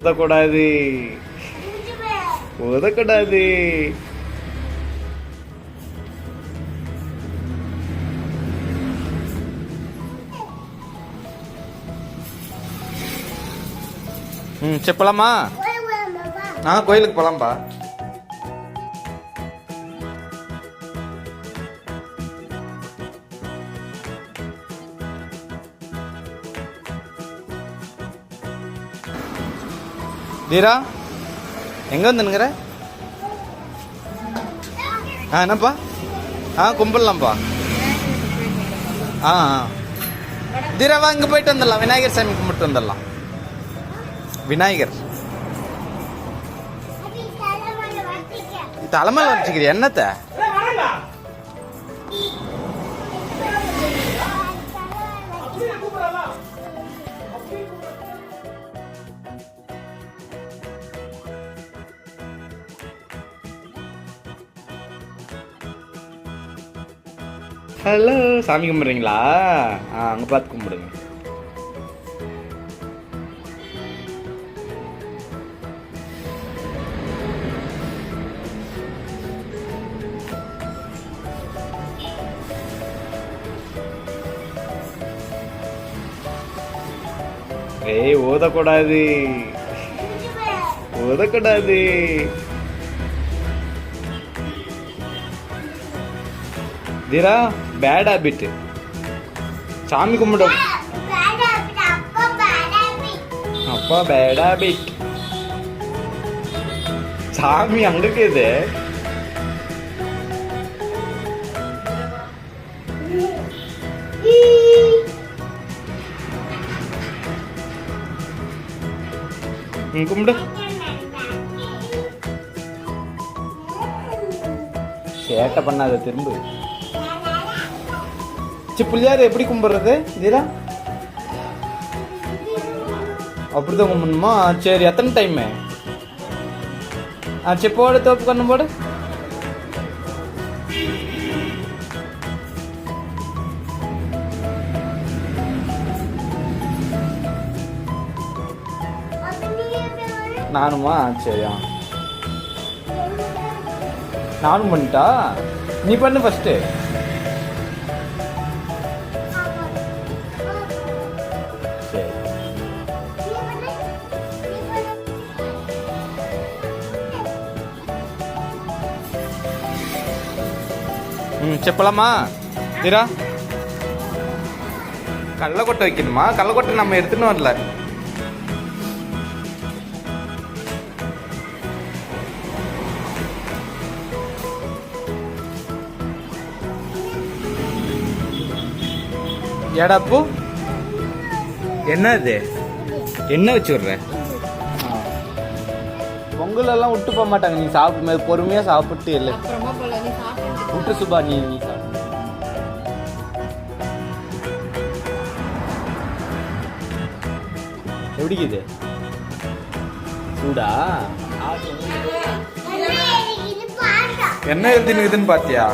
உதக்கூடாது உதக்கூடாது ம் சரி போலாமா? ஆ கோயிலுக்கு போலாம்ப்பா தீரா எங்க வந்துனுங்கிற ஆ என்னப்பா? ஆ கும்பிடலாம்ப்பா. ஆ ஆ. தீராவா இங்கே போயிட்டு வந்துடலாம். விநாயகர் சாமி கும்பிட்டு வந்துடலாம். விநாயகர். தலைமையில் வச்சுக்கிறியா? என்னத்த? ஹலோ சாமி கும்பிட்றீங்களா? ஆ அங்கே பார்த்து கும்பிடுங்க. ஏய் ஓதக்கூடாது. ஓதக்கூடாது. தீரா பேட் ஹேபிட் சாமி கும்பிடும் அப்பா பேட் ஹேபிட் சாமி அங்க இருக்குது ம், கும்பிடு சேட்டை பண்ணாத திரும்ப சி பிள்ளையார் எப்படி கும்பிட்றது? தீரா அப்படிதான் கும்பிடணுமா? சரி எத்தனை டைமு ஆ சரி போடு தோப்பு கண்ணு போடு. நானுமா? சரியா நானும் பண்ணிட்டா? நீ பண்ணு ஃபஸ்ட்டு వచ్చాయి చెప్పలమ్మా తీరా கள்ளக்கொட்டை வைக்கணுமா கள்ளக்கொட்டை நம்ம எடுத்துன்னு வரல ஏடாப்பூ என்ன இது என்ன வச்சு விடுற? பொங்கல் எல்லாம் விட்டு போக மாட்டாங்க. நீ சாப்பிடும் பொறுமையா சாப்பிட்டு இல்லை விட்டு சுபா நீ நீ. எப்படி இது சூடா என்ன எழுதி நிக்குதுன்னு பாத்தியா?